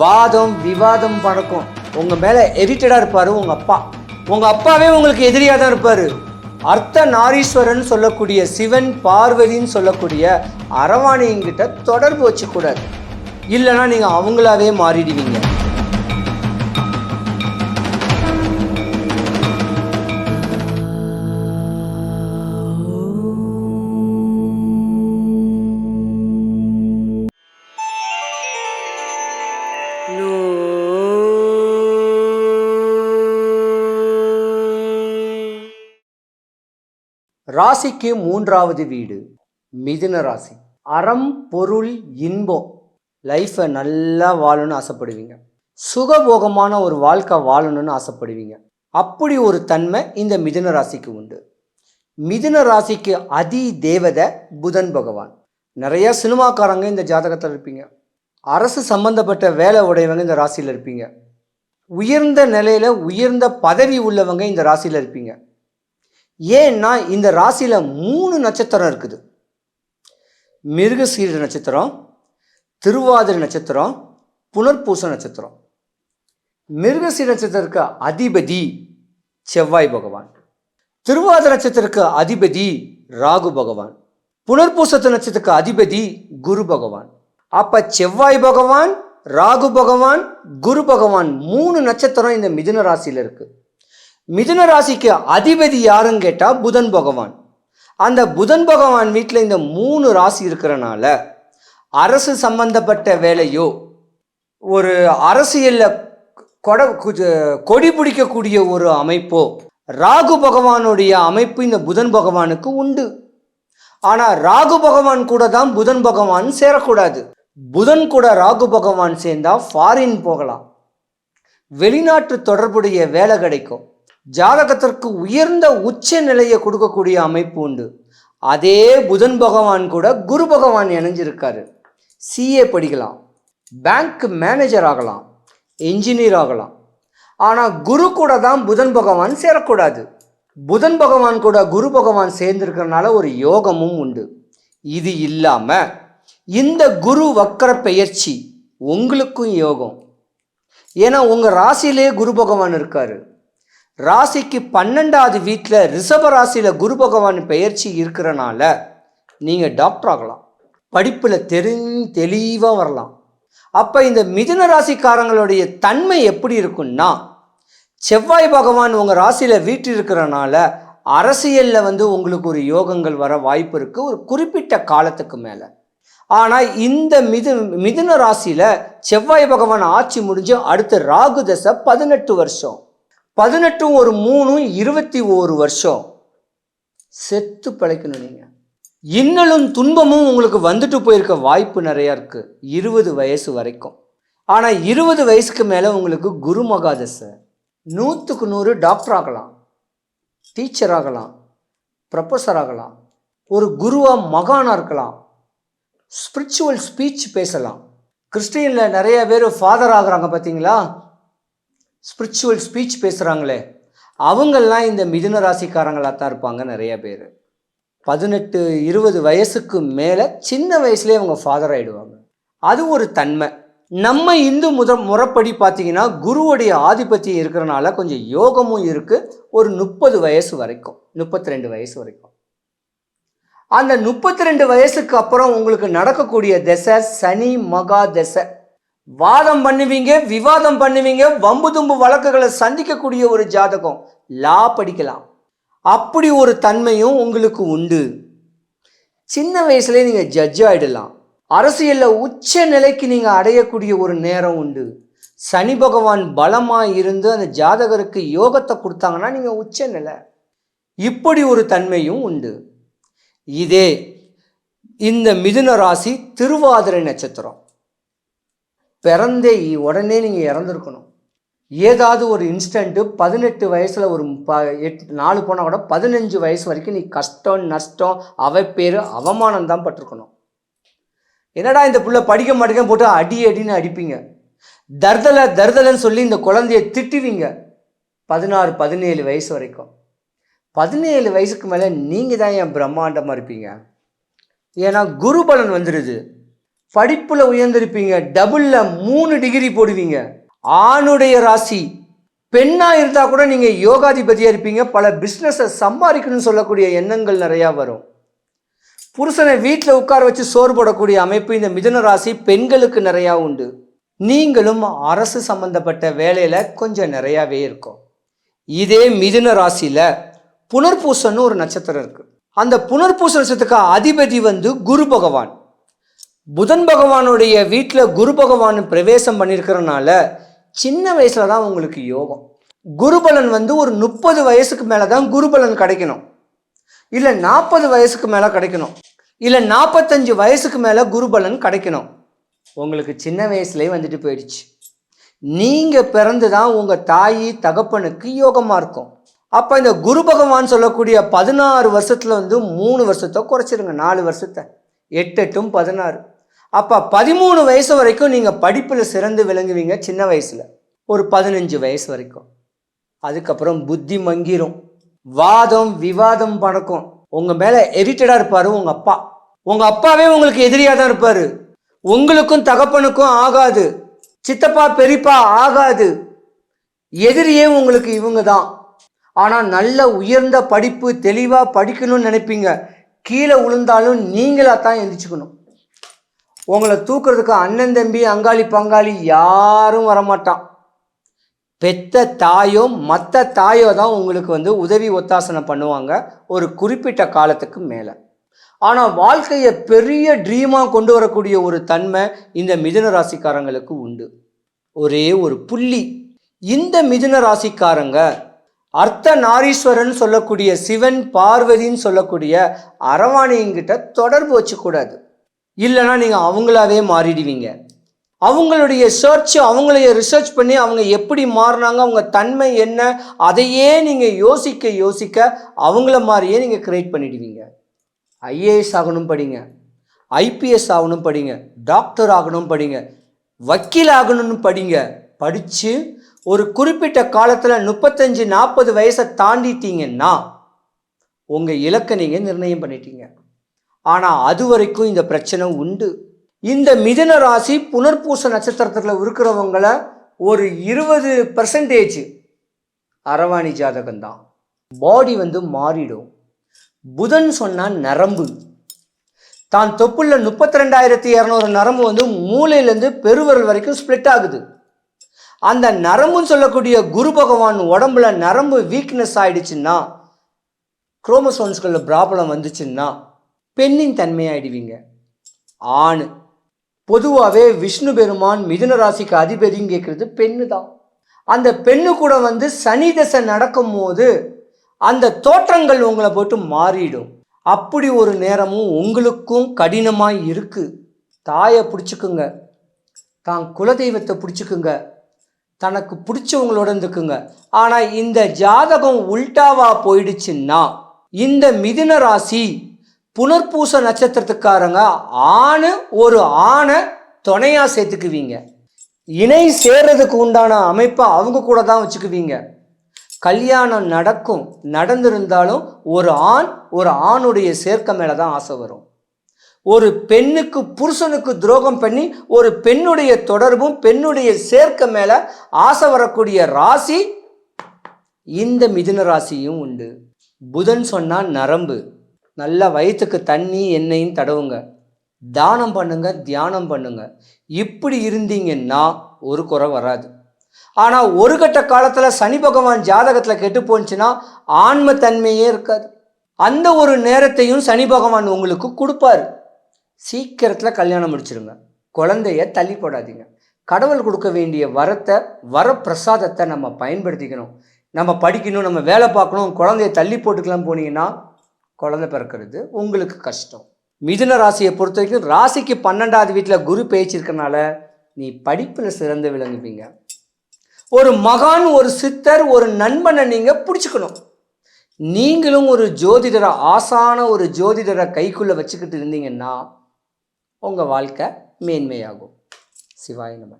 வாதம் விவாதம் பழக்கம் உங்கள் மேலே எரிட்டடாக இருப்பார் உங்கள் அப்பா. உங்கள் அப்பாவே உங்களுக்கு எதிரியாக தான் இருப்பார். அர்த்த நாரீஸ்வரன் சொல்லக்கூடிய சிவன் பார்வதின்னு சொல்லக்கூடிய அரவாணிங்கிட்ட தொடர்பு வச்சுக்கூடாது. இல்லைன்னா நீங்கள் அவங்களாவே மாறிடுவீங்க. ராசிக்கு மூன்றாவது வீடு மிதுன ராசி. அறம் பொருள் இன்பம். லைஃப்பை நல்லா வாழணும்னு ஆசைப்படுவீங்க. சுகபோகமான ஒரு வாழ்க்கை வாழணும்னு ஆசைப்படுவீங்க. அப்படி ஒரு தன்மை இந்த மிதுன ராசிக்கு உண்டு. மிதுன ராசிக்கு அதி தேவதை புதன் பகவான். நிறைய சினிமாக்காரங்க இந்த ஜாதகத்தில் இருப்பீங்க. அரசு சம்பந்தப்பட்ட வேலை உடையவங்க இந்த ராசியில் இருப்பீங்க. உயர்ந்த நிலையில் உயர்ந்த பதவி உள்ளவங்க இந்த ராசியில் இருப்பீங்க. ஏன்னா இந்த ராசியில் மூணு நட்சத்திரம் இருக்குது. மிருகசீர நட்சத்திரம் திருவாதிரை நட்சத்திரம் புனர்பூச நட்சத்திரம். மிருகசீர நட்சத்திரத்துக்கு அதிபதி செவ்வாய் பகவான். திருவாதிரை நட்சத்திரத்துக்கு அதிபதி ராகு பகவான். புனர்பூசத்து நட்சத்திரத்துக்கு அதிபதி குரு பகவான். அப்போ செவ்வாய் பகவான் ராகு பகவான் குரு பகவான் மூணு நட்சத்திரம் இந்த மிதுன ராசியில் இருக்குது மிதுன ராசிக்கு அதிபதி யாருன்னு கேட்டால் புதன் பகவான். அந்த புதன் பகவான் வீட்டில் இந்த மூணு ராசி இருக்கிறனால அரசு சம்பந்தப்பட்ட வேலையோ ஒரு அரசியலில் கொட கொடி பிடிக்கக்கூடிய ஒரு அமைப்போ ராகு பகவானுடைய அமைப்பு இந்த புதன் பகவானுக்கு உண்டு. ஆனால் ராகு பகவான் கூட தான் புதன் பகவான் சேரக்கூடாது. புதன் கூட ராகு பகவான் சேர்ந்தால் ஃபாரின் போகலாம். வெளிநாட்டு தொடர்புடைய வேலை கிடைக்கும். ஜாதகத்திற்கு உயர்ந்த உச்ச நிலையை கொடுக்கக்கூடிய அமைப்பு உண்டு. அதே புதன் பகவான் கூட குரு பகவான் இணைஞ்சிருக்காரு. சிஏ படிக்கலாம். பேங்க் மேனேஜர் ஆகலாம். இன்ஜினியர் ஆகலாம். ஆனால் குரு கூட தான் புதன் பகவான் சேரக்கூடாது. புதன் பகவான் கூட குரு பகவான் சேர்ந்திருக்கிறனால ஒரு யோகமும் உண்டு. இது இல்லாமல் இந்த குரு வக்கர பெயர்ச்சி உங்களுக்கும் யோகம். ஏன்னா உங்கள் ராசியிலே குரு பகவான் இருக்காரு. ராசிக்கு பன்னெண்டாவது வீட்டில் ரிஷப ராசியில் குரு பகவான் பெயர்ச்சி இருக்கிறனால நீங்கள் டாக்டர் ஆகலாம். படிப்பில் தெரி தெளிவாக வரலாம். அப்போ இந்த மிதுன ராசிக்காரங்களுடைய தன்மை எப்படி இருக்குன்னா செவ்வாய் பகவான் உங்கள் ராசியில் வீட்டு இருக்கிறனால அரசியலில் வந்து உங்களுக்கு ஒரு யோகங்கள் வர வாய்ப்பு இருக்குது ஒரு குறிப்பிட்ட காலத்துக்கு மேலே. ஆனால் இந்த மிது மிதுன ராசியில் செவ்வாய் பகவான் ஆட்சி முடிஞ்சு அடுத்த ராகு தசை பதினெட்டு வருஷம். பதினெட்டும் ஒரு மூணும் இருபத்தி ஓரு வருஷம். செத்து பிழைக்கணும் நீங்கள் இன்னலும் துன்பமும் உங்களுக்கு வந்துட்டு போயிருக்க வாய்ப்பு நிறையா இருக்குது இருபது வயசு வரைக்கும். ஆனால் இருபது வயசுக்கு மேலே உங்களுக்கு குரு மகாதசை. நூற்றுக்கு நூறு டாக்டர் ஆகலாம். டீச்சர் ஆகலாம். ப்ரொஃபஸர் ஆகலாம். ஒரு குருவாக மகானாக இருக்கலாம். ஸ்பிரிச்சுவல் ஸ்பீச் பேசலாம். கிறிஸ்டியனில் நிறைய பேர் ஃபாதர் ஆகுறாங்க பார்த்தீங்களா ஸ்பிரிச்சுவல் ஸ்பீச் பேசுகிறாங்களே அவங்கெல்லாம் இந்த மிதுன ராசிக்காரங்களாக தான் இருப்பாங்க நிறைய பேர். பதினெட்டு இருபது வயசுக்கு மேலே சின்ன வயசுலேயே அவங்க ஃபாதர் ஆகிடுவாங்க அது ஒரு தன்மை. நம்ம இந்து முத முறைப்படி பார்த்தீங்கன்னா குருவுடைய ஆதிபத்தியம் இருக்கிறனால கொஞ்சம் யோகமும் இருக்குது ஒரு முப்பது வயசு வரைக்கும் முப்பத்தி ரெண்டு வயசு வரைக்கும். அந்த முப்பத்தி ரெண்டு வயசுக்கு அப்புறம் உங்களுக்கு நடக்கக்கூடிய திசை சனி மகா திசை. வாதம் பண்ணுவீங்க விவாதம் பண்ணுவீங்க வம்பு தும்பு வழக்குகளை சந்திக்கக்கூடிய ஒரு ஜாதகம். லா படிக்கலாம். அப்படி ஒரு தன்மையும் உங்களுக்கு உண்டு. சின்ன வயசுலேயே நீங்கள் ஜட்ஜ் ஆகிடலாம் அரசியலில் உச்ச நிலைக்கு நீங்கள் அடையக்கூடிய ஒரு நேரம் உண்டு. சனி பகவான் பலமாக இருந்து அந்த ஜாதகருக்கு யோகத்தை கொடுத்தாங்கன்னா நீங்கள் உச்ச நிலை. இப்படி ஒரு தன்மையும் உண்டு. இதே இந்த மிதுன ராசி திருவாதிரை நட்சத்திரம். பிறந்தே உடனே நீங்கள் இறந்துருக்கணும். ஏதாவது ஒரு இன்ஸ்டண்ட்டு பதினெட்டு வயசில் ஒரு ப எட் நாலு போனால் கூட பதினஞ்சு வயசு வரைக்கும் நீ கஷ்டம் நஷ்டம் அவப்பேர் அவமானம் தான் பட்டிருக்கணும். என்னடா இந்த புள்ள படிக்க மாட்டேங்க போட்டு அடி அடின்னு அடிப்பீங்க. தர்தலை தர்தலைன்னு சொல்லி இந்த குழந்தைய திட்டுவீங்க. பதினாறு பதினேழு வயசு வரைக்கும். பதினேழு வயசுக்கு மேலே நீங்கள் தான் என் பிரம்மாண்டமாக இருப்பீங்க? ஏன்னா குரு பலன் வந்துடுது படிப்பில் உயர்ந்திருப்பீங்க. டபுளில் மூணு டிகிரி போடுவீங்க. ஆணுடைய ராசி பெண்ணாக இருந்தால் கூட நீங்கள் யோகாதிபதியாக இருப்பீங்க. பல பிஸ்னஸை சம்பாதிக்கணும்னு சொல்லக்கூடிய எண்ணங்கள் நிறையா வரும். புருஷனை வீட்டில் உட்கார வச்சு சோறு போடக்கூடிய அமைப்பு இந்த மிதுன ராசி பெண்களுக்கு நிறையா உண்டு. நீங்களும் அரசு சம்பந்தப்பட்ட வேலையில் கொஞ்சம் நிறையாவே இருக்கும். இதே மிதுன ராசியில் புனர்பூசன்னு ஒரு நட்சத்திரம் இருக்குது அந்த புனர்பூச நட்சத்திரத்துக்கு அதிபதி வந்து குரு பகவான். புதன் பகவானுடைய வீட்டில் குரு பகவான் பிரவேசம் பண்ணியிருக்கிறனால சின்ன வயசில் தான் உங்களுக்கு யோகம். குருபலன் வந்து ஒரு முப்பது வயசுக்கு மேலே தான் குருபலன் கிடைக்கணும். இல்லை நாற்பது வயசுக்கு மேலே கிடைக்கணும். இல்லை நாற்பத்தஞ்சு வயசுக்கு மேலே குருபலன் கிடைக்கணும். உங்களுக்கு சின்ன வயசுலேயே வந்துட்டு போயிடுச்சு. நீங்கள் பிறந்து தான் உங்கள் தாய் தகப்பனுக்கு யோகமாக இருக்கும். அப்போ இந்த குரு பகவான் சொல்லக்கூடிய பதினாறு வருஷத்தில் வந்து மூணு வருஷத்தை குறைச்சிருங்க நாலு வருஷத்தை. எட்டு எட்டும் பதினாறு. அப்போ பதிமூணு வயசு வரைக்கும் நீங்கள் படிப்பில் சிறந்து விளங்குவீங்க சின்ன வயசில். ஒரு பதினஞ்சு வயசு வரைக்கும். அதுக்கப்புறம் புத்தி மங்கிரும். வாதம் விவாதம் பணக்கும் உங்கள் மேலே எரிட்டடாக இருப்பார் உங்கள் அப்பா. உங்கள் அப்பாவே உங்களுக்கு எதிரியாக தான் இருப்பார். உங்களுக்கும் தகப்பனுக்கும் ஆகாது. சித்தப்பா பெரியப்பா ஆகாது. எதிரியே உங்களுக்கு இவங்க தான். ஆனால் நல்ல உயர்ந்த படிப்பு தெளிவாக படிக்கணும்னு நினைப்பீங்க. கீழே விழுந்தாலும் நீங்களாக தான் எந்திரிச்சுக்கணும். உங்களை தூக்குறதுக்கு அண்ணன் தம்பி அங்காளி பங்காளி யாரும் வரமாட்டான். பெத்த தாயோ மற்ற தாயோ தான் உங்களுக்கு வந்து உதவி ஒத்தாசனை பண்ணுவாங்க ஒரு குறிப்பிட்ட காலத்துக்கு மேலே. ஆனால் வாழ்க்கையை பெரிய ட்ரீமாக கொண்டு வரக்கூடிய ஒரு தன்மை இந்த மிதுன ராசிக்காரங்களுக்கு உண்டு. ஒரே ஒரு புள்ளி. இந்த மிதுன ராசிக்காரங்க அர்த்த நாரீஸ்வரன் சொல்லக்கூடிய சிவன் பார்வதின்னு சொல்லக்கூடிய அரவாணிங்கிட்ட தொடர்பு வச்சுக்கூடாது. இல்லைன்னா நீங்கள் அவங்களாவே மாறிடுவீங்க. அவங்களுடைய சர்ச் அவங்களைய ரிசர்ச் பண்ணி அவங்க எப்படி மாறினாங்க அவங்க தன்மை என்ன அதையே நீங்கள் யோசிக்க யோசிக்க அவங்கள மாதிரியே நீங்கள் கிரியேட் பண்ணிடுவீங்க. ஐஏஎஸ் ஆகணும் படிங்க. ஐபிஎஸ் ஆகணும் படிங்க. டாக்டர் ஆகணும் படிங்க. வக்கீல் ஆகணும்னு படிங்க. படித்து ஒரு குறிப்பிட்ட காலத்தில் முப்பத்தஞ்சு நாற்பது வயசை தாண்டிட்டீங்கன்னா உங்கள் இலக்கை நீங்கள் நிர்ணயம் பண்ணிட்டீங்க. ஆனால் அது வரைக்கும் இந்த பிரச்சனை உண்டு. இந்த மிதன ராசி புனர்பூச நட்சத்திரத்தில் இருக்கிறவங்கள ஒரு இருபது பர்சன்டேஜ் அரவாணி ஜாதகம்தான். பாடி வந்து மாறிடும். புதன் சொன்னால் நரம்பு. தான் தொப்புள்ள முப்பத்தி ரெண்டாயிரத்தி இரநூறு நரம்பு வந்து மூளையிலேருந்து பெருவரல் வரைக்கும் ஸ்ப்ளிட் ஆகுது. அந்த நரம்புன்னு சொல்லக்கூடிய குரு பகவான் உடம்புல நரம்பு வீக்னஸ் ஆயிடுச்சுன்னா குரோமசோன்ஸ்களில் ப்ராப்ளம் வந்துச்சுன்னா பெண்ணின் தன்மையாயிடுவீங்க. ஆண். பொதுவாகவே விஷ்ணு பெருமான் மிதுன ராசிக்கு அதிபதியும் கேட்குறது பெண்ணு தான் அந்த பெண்ணு கூட வந்து சனி தசை நடக்கும்போது அந்த தோற்றங்கள் உங்களை போட்டு மாறிடும். அப்படி ஒரு நேரமும் உங்களுக்கும் கடினமாக இருக்குது தாயை பிடிச்சிக்குங்க. தான் குலதெய்வத்தை பிடிச்சிக்குங்க. தனக்கு பிடிச்சவங்களோட இருந்துக்குங்க. ஆனால் இந்த ஜாதகம் உல்டாவாக போயிடுச்சுன்னா இந்த மிதுன ராசி புனர்பூச நட்சத்திரத்துக்காரங்க ஆணு ஒரு ஆணை துணையா சேர்த்துக்குவீங்க. இணை சேர்றதுக்கு உண்டான அமைப்பை அவங்க கூட தான் வச்சுக்குவீங்க. கல்யாணம் நடக்கும் நடந்திருந்தாலும் ஒரு ஆண் ஒரு ஆணுடைய சேர்க்க மேலே தான் ஆசை வரும். ஒரு பெண்ணுக்கு புருஷனுக்கு துரோகம் பண்ணி ஒரு பெண்ணுடைய தொடர்பும் பெண்ணுடைய சேர்க்க மேலே ஆசை வரக்கூடிய ராசி இந்த மிதுன ராசியும் உண்டு. புதன் சொன்னால் நரம்பு. நல்ல வயிற்றுக்கு தண்ணி எண்ணெயும் தடவுங்க. தானம் பண்ணுங்க தியானம் பண்ணுங்க. இப்படி இருந்தீங்கன்னா ஒரு குறை வராது. ஆனால் ஒரு கட்ட காலத்தில் சனி பகவான் ஜாதகத்தில் கெட்டு போச்சுன்னா ஆன்ம தன்மையே இருக்காது. அந்த ஒரு நேரத்தையும் சனி பகவான் உங்களுக்கு கொடுப்பாரு. சீக்கிரத்தில் கல்யாணம் முடிச்சிருங்க. குழந்தைய தள்ளி போடாதீங்க. கடவுள் கொடுக்க வேண்டிய வரத்தை வரப்பிரசாதத்தை நம்ம பயன்படுத்திக்கணும். நம்ம படிக்கணும் நம்ம வேலை பார்க்கணும் குழந்தைய தள்ளி போட்டுக்கலாம் போனீங்கன்னா குழந்தை பிறக்கிறது உங்களுக்கு கஷ்டம். மிதுன ராசியை பொறுத்த வரைக்கும் ராசிக்கு பன்னெண்டாவது வீட்டில் குரு பேச்சிருக்கனால நீ படிப்பில் சிறந்து விளங்குவீங்க. ஒரு மகான் ஒரு சித்தர் ஒரு நண்பனை நீங்கள் பிடிச்சிக்கணும். நீங்களும் ஒரு ஜோதிடரை ஆசான ஒரு ஜோதிடரை கைக்குள்ளே வச்சுக்கிட்டு இருந்தீங்கன்னா உங்கள் வாழ்க்கை மேன்மையாகும். சிவாய நம்ம